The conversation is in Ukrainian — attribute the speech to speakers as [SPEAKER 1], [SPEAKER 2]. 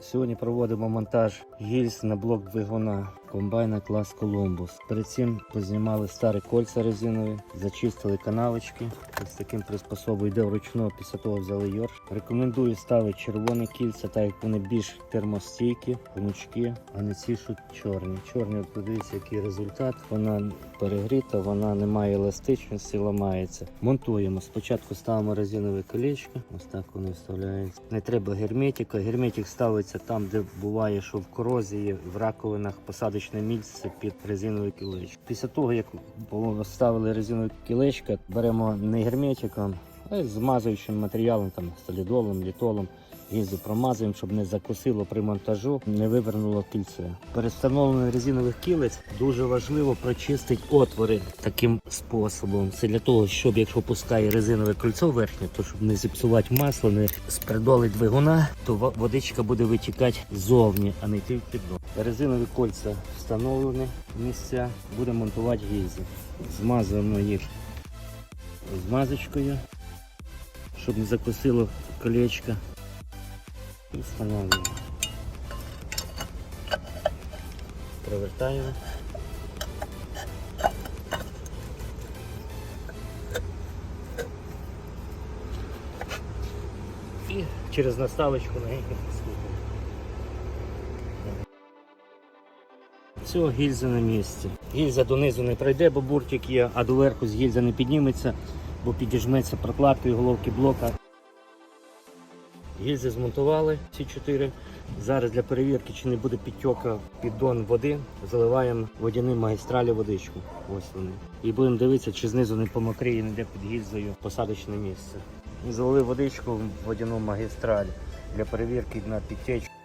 [SPEAKER 1] Сьогодні проводимо монтаж гільз на блок двигуна комбайна клас Колумбус. Перед цим познімали старі кольця резинові, зачистили канавочки. Ось таким приспособою йде вручну, після того взяли йорш. Рекомендую ставити червоні кільця, так як вони більш термостійкі, гнучкі, а не ці що чорні. Чорні, подивіться, який результат. Вона перегріта, вона не має еластичності, ламається. Монтуємо. Спочатку ставимо резинове колечко, ось так вони вставляються. Не треба герметика. Герметик ставиться там, де буває, що в корозії, в раковинах посадочне місце під резинове кілечко. Після того, як поставили резинове кілечко, беремо не герметиком, а й змазуючим матеріалом, там солідолом, літолом. Гільзу промазуємо, щоб не закусило при монтажу, не вивернуло кільце. Перед резинових кілець дуже важливо прочистити отвори таким способом. Це для того, щоб якщо пускає резинове кольцо верхнє, то щоб не зіпсувати масло, не спридолить двигуна, то водичка буде витікати ззовні, а не в піддон. Резинові кольця встановлені місця, будемо монтувати гільзи. Змазуємо їх змазочкою, щоб не закусило колечко. І встановлюємо. Провертаємо. І через наставочку легенько підскупимо. Все, гільза на місці. Гільза донизу не пройде, бо буртик є, а доверху з гільза не підніметься, бо підіжметься прокладкою головки блока. Гільзи змонтували всі чотири. Зараз для перевірки, чи не буде підтьока піддон води, заливаємо водяним магістралі водичку. Ось вони. І будемо дивитися, чи знизу не помокріє, не йде під гільзою посадочне місце. І залили водичку в водяну магістраль для перевірки на підтечку.